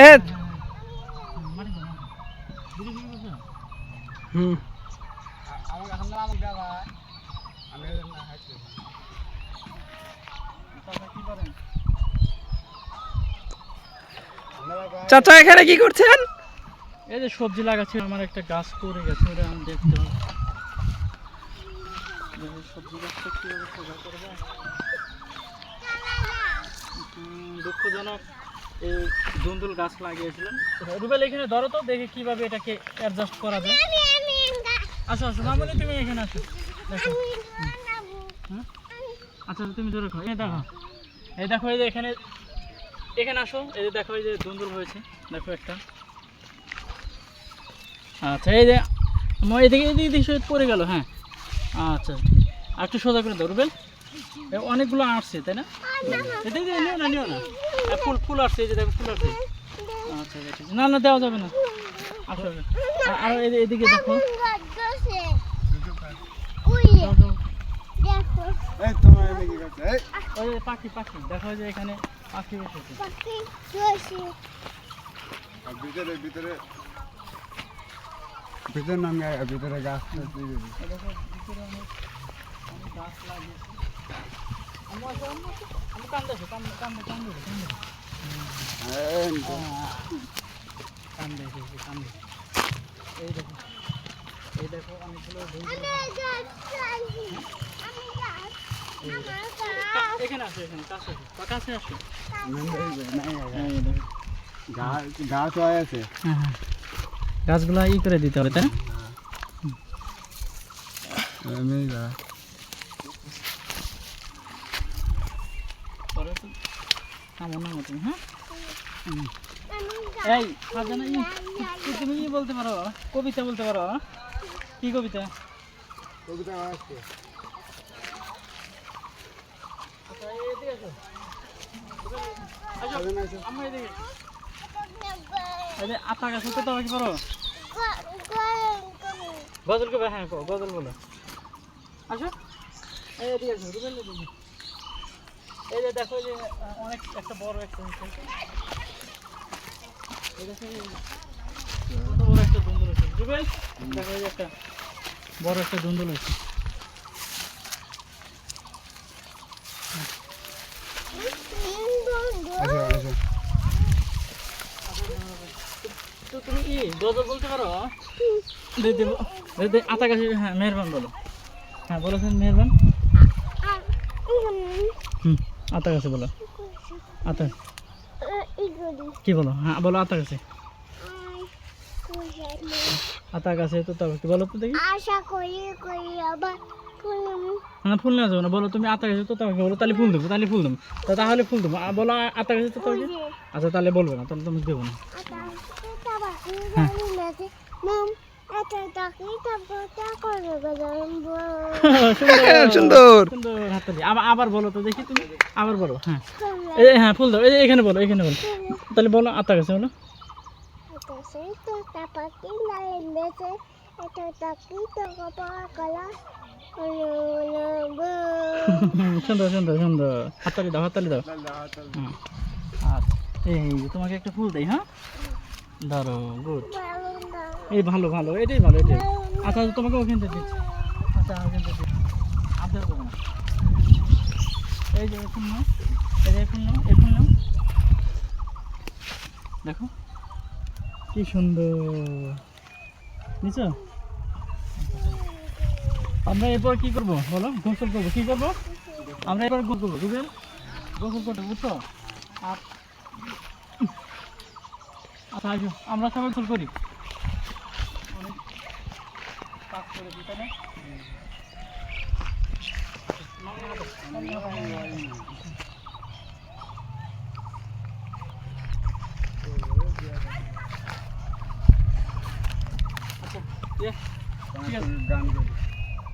এ? হুম? চাচা এখানে কি করছেন এই যে সবজি লাগাচ্ছি আমার একটা গাছ পড়ে গেছে ওটা আমি দেখতে হবে সবজি গাছটা কীভাবে সোজা করে দুঃখজনক এই দুন্দুল গাছ লাগিয়েছিলাম রুবেল এখানে ধরো তো দেখে কীভাবে এটাকে অ্যাডজাস্ট করা যায়। আসো আসো মামনি তুমি এখানে আসো। দেখো। হুম? আচ্ছা তুমি ধরে খাও। এই দেখো। এই দেখো এই যে এখানে এখানে আসো। এই যে দেখো এই যে দুন্দুল হয়েছে। দেখো একটা। আচ্ছা এই যে আমার এদিকে এদিকে পড়ে গেল হ্যাঁ। আচ্ছা। আর একটু সোজা করে দাও রুবেল। অনেকগুলো আসছে তাই না? এদিকে নিও না নিও না। ফুল ফুল আসছে এই যে দেখো ফুল আসছে। আচ্ছা আচ্ছা, না না দেওয়া যাবে না। আসো আসো। আর- আর এদি- এদিকে দেখো। পাখি পাখি। দেখো যে এখানে পাখি বসেছে ভিতরে ভিতরে ভিতরে নামে ভিতরে গাছ দেখো ভিতরে অনেক গাছ লাগিয়েছে। এই, দেখো এই দেখো অনেকগুলো এখানে আসো এখানে কাছে আসো কাছে আসো গাছ গাছ আছে হ্যাঁ হ্যাঁ গাছগুলো ই করে দিতে হবে তাই না এমনি গাছ পরে তো থামো না মতো হ্যাঁ? হুম। এই সাজানা তুমি বলতে পারো কবিতা বলতে পারো কি কবিতা? কবিতা আছে। আচ্ছা, আতা গাছ তো তোমার কি পারো গজল কবে হ্যাঁ গজল বলো। আসো। এই এদিকে আসো রুবেল এদিকে এই যে দেখো যে অনেক একটা বড় একটা বড় একটা দুন্দুল হয়েছে রুবেল দেখো যে একটা বড় একটা আচ্ছা তো তুমি কি গজল বলতে পারো? দে দেবো দে আতা গাছে হ্যাঁ মেহরবান বলো। হ্যাঁ বলেছেন মেহরবান। হুম। আতা গাছে বলো। আতা। কি বলো? হ্যাঁ বলো আতা গাছে। আতা গাছে তো তবে কি বলো তো দেখি। আশা করি করি আবার না ফুল না যাব না। বলো তুমি আতা গাছে তো তবে বলো। তাহলে ফুল দেবো তাহলে ফুল দেবো। তাহলে ফুল দেবো। বলো আতা গাছে তো তবে আচ্ছা তাহলে বলবে না। তাহলে তুমি দেবো না। তারপর গেলাম সুন্দর। আবার বলো তো, দেখি তুমি। আবার বলো হ্যাঁ। এই হ্যাঁ ফুল দাও। বলো বলো। তাহলে বলো সুন্দর সুন্দর সুন্দর। দাও দাও। আচ্ছা তোমাকে একটা ফুল দেই হ্যাঁ? ধরো গুড। এই ভালো ভালো এটাই ভালো এটাই। আচ্ছা তোমাকে ওখান থেকে দিচ্ছি। আচ্ছা ওখান থেকে দিচ্ছি। আদর করব না এই যে ফুল নাও। এই যে ফুল নাও এই ফুল নাও। দেখো। কি সুন্দর। নিচো আমরা এরপর কি করব? বলো গোসল করব। কি করব? আমরা এবার গোসল করব। বুঝলেন গোসল করতে বুঝছ আর আচ্ছা আমরা সবাই গোসল করি। কাজ করে দিতে না আচ্ছা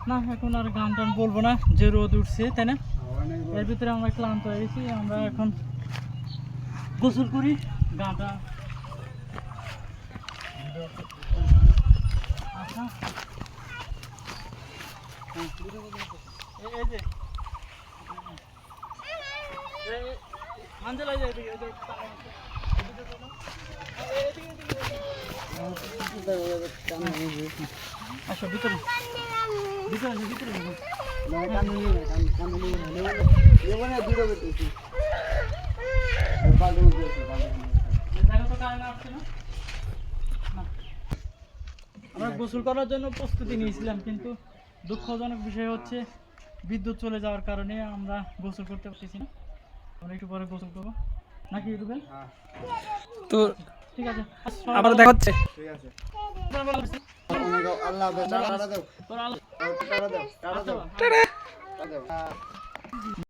না এখন আর গান টান বলব না যে রোদ উঠছে তাই না? এর ভিতরে আমরা ক্লান্ত হয়ে গেছি আমরা এখন গোসল করি গাটা। আচ্ছা। আসো ভিতরে ভিতরে ভিতরে? না। আমরা গোসল করার জন্য প্রস্তুতি নিয়েছিলাম কিন্তু দুঃখজনক বিষয় হচ্ছে বিদ্যুৎ চলে যাওয়ার কারণে আমরা গোসল করতে পারতেছি না। আমরা একটু পরে গোসল করব। নাকি রুবেল? তো ঠিক আছে। আবার দেখা হচ্ছে। ঠিক আছে। আল্লাহ টাটা দাও। টাটা দাও। টাটা দাও।